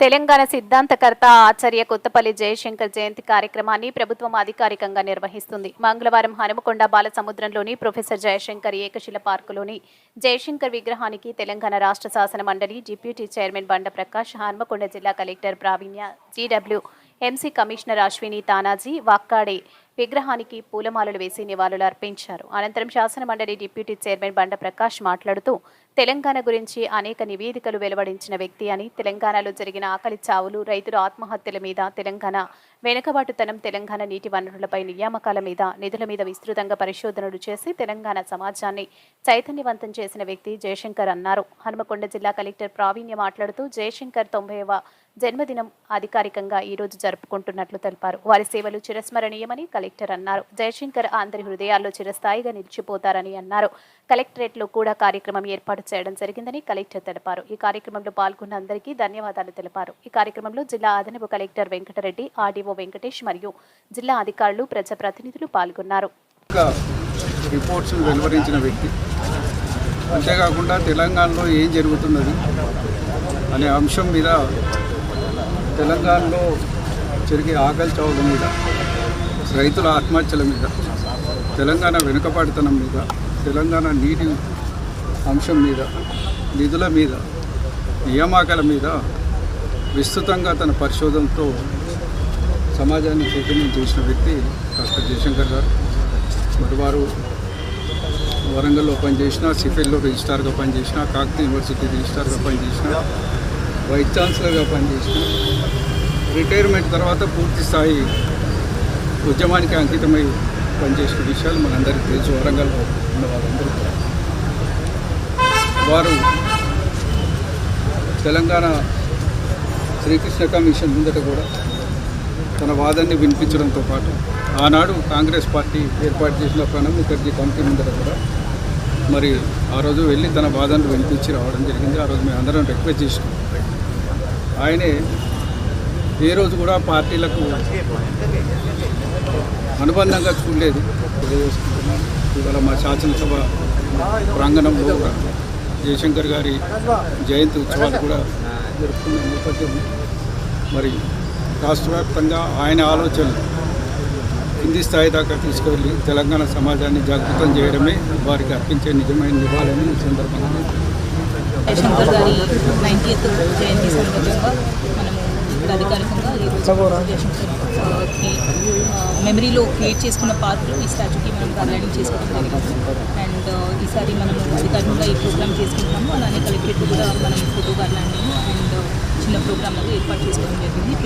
తెలంగాణ సిద్ధాంతకర్త ఆచార్య కొత్తపల్లి జయశంకర్ జయంతి కార్యక్రమాన్ని ప్రభుత్వం అధికారికంగా నిర్వహిస్తుంది. మంగళవారం హనుమకొండ బాలసముద్రంలోని ప్రొఫెసర్ జయశంకర్ ఏకశిల పార్కులోని జయశంకర్ విగ్రహానికి తెలంగాణ రాష్ట్ర శాసన మండలి డిప్యూటీ చైర్మన్ బండ ప్రకాష్ హనుమకొండ జిల్లా collector Praveenya GW MC commissioner Ashwini Tanaji Wakade విగ్రహానికి పూలమాలలు వేసి నివాళులు అర్పించారు. అనంతరం శాసన మండలి డిప్యూటీ చైర్మన్ బండ ప్రకాష్ మాట్లాడుతూ తెలంగాణ గురించి అనేక నివేదికలు వెలువడించిన వ్యక్తి అని తెలంగాణలో జరిగిన ఆకలి చావులు రైతుల ఆత్మహత్యల మీద తెలంగాణ వెనుకబాటుతనం తెలంగాణ నీటి వనరులపై నియామకాల మీద నిధుల మీద విస్తృతంగా పరిశోధనలు చేసి తెలంగాణ సమాజాన్ని చైతన్యవంతం చేసిన వ్యక్తి జయశంకర్ అన్నారు. హనుమకొండ జిల్లా కలెక్టర్ ప్రావీణ్య మాట్లాడుతూ జయశంకర్ తొంభైవ జన్మదినం అధికారికంగా ఈ రోజు జరుపుకుంటున్నట్లు తెలిపారు. వారి సేవలు చిరస్మరణీయమని కలెక్టర్ అన్నారు. జయశంకర్ అందరి హృదయాల్లో చిరస్థాయిగా నిలిచిపోతారని అన్నారు. కలెక్టరేట్లో కూడా కార్యక్రమం ఏర్పాటు చేయడం జరిగిందని కలెక్టర్ తెలిపారు. ఈ కార్యక్రమంలో పాల్గొన్న అందరికీ ధన్యవాదాలు తెలిపారు. ఈ కార్యక్రమంలో జిల్లా అదనపు కలెక్టర్ వెంకటరెడ్డి ఆర్డీఓ వెంకటేష్ మరియు జిల్లా అధికారులు ప్రజాప్రతినిధులు పాల్గొన్నారు. రిపోర్ట్స్ వెలువరించిన వ్యక్తి. అంతేకాకుండా తెలంగాణలో ఏం జరుగుతున్నది అనే అంశం మీద తెలంగాణలో జరిగే ఆకలి చౌల మీద రైతుల ఆత్మహత్యల మీద తెలంగాణ వెనుకబాటుతనం మీద తెలంగాణ నీటి అంశం మీద నిధుల మీద నియామకాల మీద విస్తృతంగా తన పరిశోధనతో సమాజాన్ని చైతన్యం చేసిన వ్యక్తి డాక్టర్ జయశంకర్ గారు. మరి వారు వరంగల్లో పనిచేసిన సిఫిల్లో రిజిస్టార్గా పనిచేసిన కాకతీయ యూనివర్సిటీ రిజిస్టార్గా పనిచేసిన వైస్ ఛాన్సలర్గా పనిచేసిన. రిటైర్మెంట్ తర్వాత పూర్తి స్థాయి ఉద్యమానికి అంకితమై పనిచేసిన విషయాలు మనందరికీ తెలుసు. వరంగల్లో ఉన్న వాళ్ళందరికీ. వారు తెలంగాణ శ్రీకృష్ణ కమిషన్ ముందట కూడా తన వాదాన్ని వినిపించడంతో పాటు ఆనాడు కాంగ్రెస్ పార్టీ ఏర్పాటు చేసిన ప్రణబ్ ముఖర్జీ కమిటీ ముందర కూడా మరి ఆ రోజు వెళ్ళి తన వాదనలు వినిపించి రావడం జరిగింది. ఆ రోజు మేము అందరం రిక్వెస్ట్ చేసినాం. ఆయనే ఏ రోజు కూడా పార్టీలకు అనుబంధంగా చూడలేదు. తెలియజేసుకుంటున్నాను ఇవాళ మా శాసనసభ ప్రాంగణంలో కూడా జయశంకర్ గారి జయంతి ఉత్సవాలు కూడా జరుపుకున్న నేపథ్యం. మరి రాష్ట్ర వ్యాప్తంగా ఆయన ఆలోచనలు కింది స్థాయి దాకా తీసుకువెళ్ళి తెలంగాణ సమాజాన్ని జాగృతం చేయడమే వారికి అర్పించే నిజమైన నివాళని జయశంకర్ గారి నైన్టీఎత్ జయంతి సందర్భంగా మనము ఇక్కడ అధికారికంగా మెమరీలో క్రియేట్ చేసుకున్న పార్క్ ఈ స్టాచ్యూకి మనం గార్లాండింగ్ చేసుకోవడం జరిగింది. అండ్ ఈసారి మనము అధికారికంగా ఈ ప్రోగ్రామ్ చేసుకుంటున్నాము. అలానే కలెక్టరేట్ కూడా మనం ఫోటో గార్లాండింగ్ అండ్ చిన్న ప్రోగ్రామ్ అది ఏర్పాటు చేసుకోవడం జరిగింది.